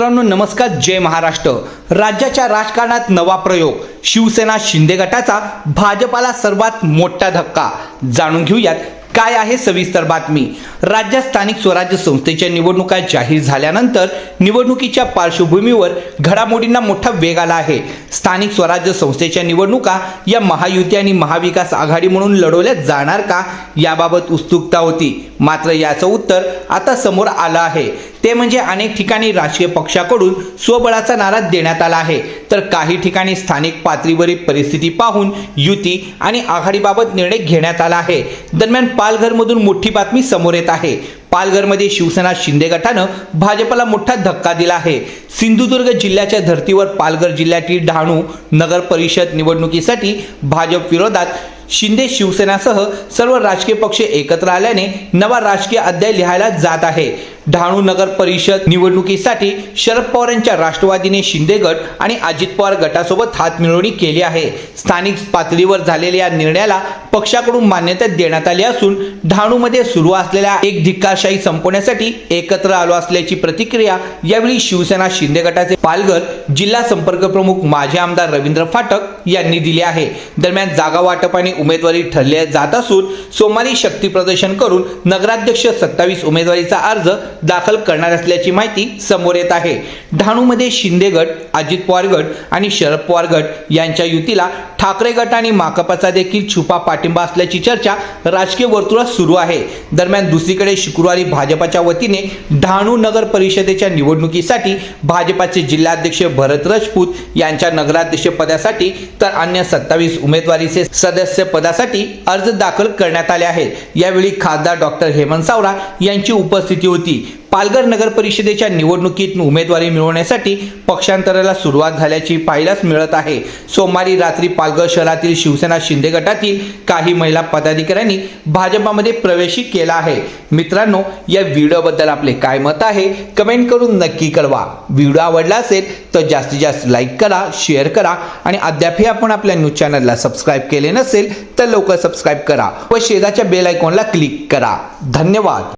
मित्रांनो नमस्कार जय महाराष्ट्र. राज्याच्या राजकारणात नवा प्रयोग. शिवसेना शिंदे गटाचा भाजपाला सर्वात मोठा धक्का. जाणून घेऊयात काय आहे सविस्तर बातमी. राज्यात स्थानिक स्वराज्य संस्थेच्या निवडणुका जाहीर झाल्यानंतर निवडणुकीच्या पार्श्वभूमीवर घडामोडींना मोठा वेग आला आहे. स्थानिक स्वराज्य संस्थेच्या निवडणुका या महायुती आणि महाविकास आघाडी म्हणून लढवल्या जाणार का याबाबत उत्सुकता होती. मात्र याचं उत्तर आता समोर आलं आहे. ते म्हणजे अनेक ठिकाणी राजकीय पक्षाकडून स्वबळाचा नारा देण्यात आला आहे. तर काही ठिकाणी स्थानिक पातळीवरील परिस्थिती पाहून युती आणि आघाडीबाबत निर्णय घेण्यात आला आहे. दरम्यान पालघरमधून मोठी बातमी समोर येत आहे. पालघरमध्ये शिवसेना शिंदे गटानं भाजपला मोठा धक्का दिला आहे. सिंधुदुर्ग जिल्ह्याच्या धर्तीवर पालघर जिल्ह्यातील डहाणू नगर परिषद निवडणुकीसाठी भाजप विरोधात शिंदे शिवसेनासह सर्व राजकीय पक्ष एकत्र आल्याने नवा राजकीय अध्याय लिहायला जात आहे. डहाणू नगर परिषद निवडणुकीसाठी शरद पवार यांच्या राष्ट्रवादीने शिंदे गट आणि अजित पवार गटासोबत हातमिळवणी केली आहे. स्थानिक पातळीवर झालेल्या या निर्णयाला पक्षाकडून मान्यता देण्यात आली असून डहाणूमध्ये सुरू असलेल्या एक धिक्कारशाही संपवण्यासाठी एकत्र आलो असल्याची प्रतिक्रिया यावेळी शिवसेना शिंदे गटाचे पालघर जिल्हा संपर्क प्रमुख माजी आमदार रवींद्र फाटक यांनी दिली आहे. दरम्यान जागा वाटप आणि उमेदवारी ठरले जात असून सोमवारी शक्ती प्रदर्शन करून नगराध्यक्ष सत्तावीस उमेदवारीचा अर्ज दाखल करणार असल्याची माहिती समोर येत आहे. डहाणूमध्ये शिंदे गट अजित पवार गट आणि शरद पवार गट यांच्या युतीला ठाकरे गट आणि माकपाचा देखील छुपा पाठिंबा असल्याची चर्चा राजकीय वर्तुळात सुरू आहे. दरम्यान दुसरीकडे शुक्रवारी भाजपाच्या वतीने डहाणू नगर परिषदेच्या निवडणुकीसाठी भाजपाचे जिल्हाध्यक्ष भरत राजपूत यांच्या नगराध्यक्ष पदासाठी तर अन्य सत्तावीस उमेदवारीचे सदस्य पदासाठी अर्ज दाखल करण्यात आले आहेत. यावेळी खासदार डॉक्टर हेमंत सावरा यांची उपस्थिती होती. पालघर नगर परिषदेच्या निवडणुकीत उमेदवारी मिळवण्यासाठी पक्षांतराला सुरुवात झाल्याची पाहायलाच मिळत आहे. सोमवारी रात्री पालघर शहरातील शिवसेना शिंदे गटातील काही महिला पदाधिकाऱ्यांनी भाजपामध्ये प्रवेशी केला आहे. मित्रांनो या व्हिडिओबद्दल आपले काय मत आहे? कमेंट करून नक्की कळवा. व्हिडिओ आवडला असेल तर जास्तीत जास्त लाईक करा शेअर करा आणि अद्यापही आपण आपल्या न्यूज चॅनलला सबस्क्राईब केले नसेल तर लवकर सबस्क्राईब करा व शेजारच्या बेल आयकॉनला क्लिक करा. धन्यवाद.